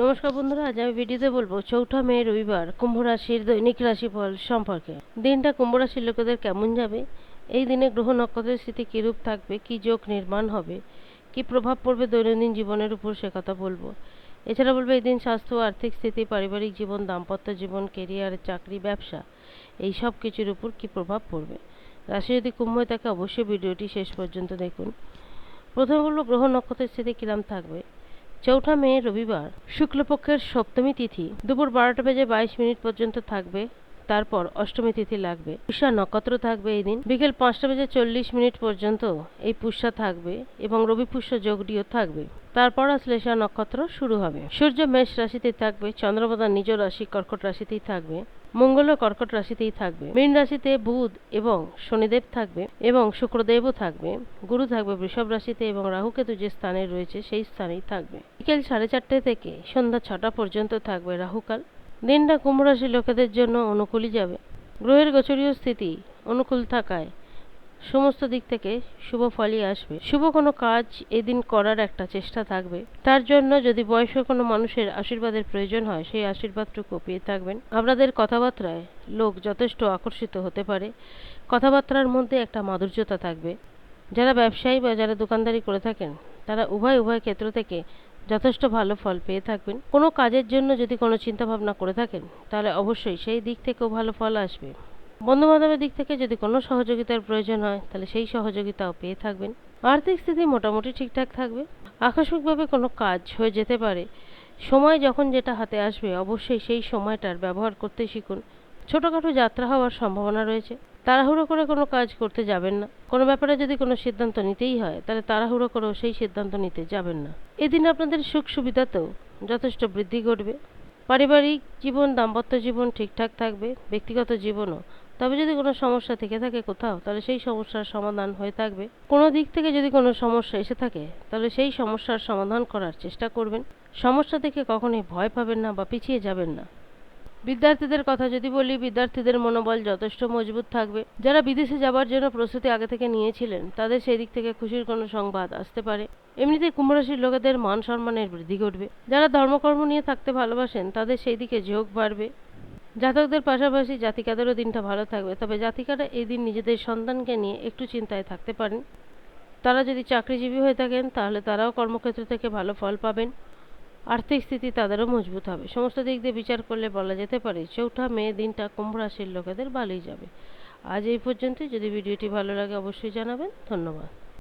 নমস্কার বন্ধুরা, আজ আমি ভিডিওতে বলব চৌঠা মে, রবিবার, কুম্ভ রাশির দৈনিক রাশিফল সম্পর্কে। দিনটা কুম্ভ রাশির লোকেদের কেমন যাবে? এই দিনে গ্রহ নক্ষত্রের স্থিতি কীরূপ থাকবে? কি যোগ নির্মাণ হবে? কি প্রভাব পড়বে দৈনন্দিন জীবনের উপর সে কথা বলব। এছাড়া বলব, এই দিন স্বাস্থ্য, আর্থিক স্থিতি, পারিবারিক জীবন, দাম্পত্য জীবন কেরিয়ার চাকরি, ব্যবসা, এই সব কিছুর উপর কি প্রভাব পড়বে? রাশি যদি কুম্ভ হয়ে থাকে, অবশ্যই ভিডিওটি শেষ পর্যন্ত দেখুন। প্রথমে বলব, গ্রহ নক্ষত্রের স্থিতি কিরাম থাকবে? চৌঠা মে রবিবার শুক্লপক্ষের সপ্তমী তিথি দুপুর বারোটা বেজে বাইশ মিনিট পর্যন্ত থাকবে তারপর অষ্টমী তিথি লাগবে। পুষ্যা নক্ষত্র থাকবে এই দিন। বিকেল পাঁচটা বেজে চল্লিশ মিনিট পর্যন্ত এই পুষ্যা থাকবে এবং রবি পুষ্য যোগটিও থাকবে। তারপর শ্লেষা নক্ষত্র শুরু হবে। সূর্য মেষ রাশিতে থাকবে, চন্দ্রপ্রধান নিজ রাশি, কর্কট রাশিতেই থাকবে, মঙ্গল কর্কট রাশিতেই থাকবে, মীন রাশিতে বুধ এবং শনিদেব থাকবে এবং শুক্রদেবও থাকবে, গুরু থাকবে বৃষভ রাশিতে এবং রাহুকেতু যে স্থানে রয়েছে সেই স্থানেই থাকবে। বিকেল সাড়ে চারটে থেকে সন্ধ্যা ছটা পর্যন্ত থাকবে রাহুকাল দিনটা কুম্ভ রাশির লোকেদের জন্য অনুকূলই যাবে। গ্রহের গোচরীয় স্থিতি অনুকূল থাকায় সমস্ত দিক থেকে শুভ ফলই আসবে। শুভ কোনো কাজ এদিন করার একটা চেষ্টা থাকবে। তার জন্য যদি বয়স্ক কোনো মানুষের আশীর্বাদের প্রয়োজন হয়, সেই আশীর্বাদটুকু পেয়ে থাকবেন। আপনাদের কথাবার্তায় লোক যথেষ্ট আকর্ষিত হতে পারে। কথাবার্তার মধ্যে একটা মাধুর্যতা থাকবে। যারা ব্যবসায়ী বা যারা দোকানদারি করে থাকেন, তারা উভয় উভয় ক্ষেত্র থেকে যথেষ্ট ভালো ফল পেয়ে থাকবেন। কোনো কাজের জন্য যদি কোনো চিন্তা ভাবনা করে থাকেন, তাহলে অবশ্যই সেই দিক থেকেও ভালো ফল আসবে। বন্ধু বান্ধবের দিক থেকে যদি কোনো সহযোগিতার প্রয়োজন হয়, তাহলে সেই সহযোগিতাও পেয়ে থাকবেন। আর্থিক স্থিতি মোটামুটি ঠিকঠাক থাকবে। আকস্মিকভাবে কোনো কাজ হয়ে যেতে পারে। সময় যখন যেটা হাতে আসবে, অবশ্যই সেই সময়টার ব্যবহার করতে শিখুন। ছোটোখাটো যাত্রা হওয়ার সম্ভাবনা রয়েছে। তাড়াহুড়ো করে কোনো কাজ করতে যাবেন না। কোনো ব্যাপারে যদি কোনো সিদ্ধান্ত নিতেই হয়, তাহলে তাড়াহুড়ো করেও সেই সিদ্ধান্ত নিতে যাবেন না। এদিন আপনাদের সুখ সুবিধাতেও যথেষ্ট বৃদ্ধি ঘটবে। পারিবারিক জীবন, দাম্পত্য জীবন ঠিকঠাক থাকবে, ব্যক্তিগত জীবনও। তবে যদি কোনো সমস্যা থেকে থাকে কোথাও, তাহলে সেই সমস্যার সমাধান হয়ে থাকবে। কোনো দিক থেকে যদি কোনো সমস্যা এসে থাকে, তাহলে সেই সমস্যার সমাধান করার চেষ্টা করবেন। সমস্যা থেকে কখনোই ভয় পাবেন না বা পিছিয়ে যাবেন না। বিদ্যার্থীদের কথা যদি বলি, বিদ্যার্থীদের মনোবল যথেষ্ট মজবুত থাকবে। যারা বিদেশে যাবার জন্য প্রস্তুতি আগে থেকে নিয়েছিলেন, তাদের সেই দিক থেকে খুশির কোনো সংবাদ আসতে পারে। এমনিতে কুম্ভরাশির লোকেদের মান সম্মানের বৃদ্ধি ঘটবে। যারা ধর্মকর্ম নিয়ে থাকতে ভালোবাসেন, তাদের সেই দিকে ঝোঁক বাড়বে। জাতকদের পাশাপাশি জাতিকাদেরও দিনটা ভালো থাকবে। তবে জাতিকারা এই দিন নিজেদের সন্তানকে নিয়ে একটু চিন্তায় থাকতে পারেন। তারা যদি চাকরিজীবী হয়ে থাকেন, তাহলে তারাও কর্মক্ষেত্র থেকে ভালো ফল পাবেন। আর্থিক স্থিতি তাদেরও মজবুত হবে। সমস্ত দিক দিয়ে বিচার করলে বলা যেতে পারে, চৌঠা মে দিনটা কুম্ভ রাশির লোকেদের ভালোই যাবে। আজ এই পর্যন্তই। যদি ভিডিওটি ভালো লাগে, অবশ্যই জানাবেন। ধন্যবাদ।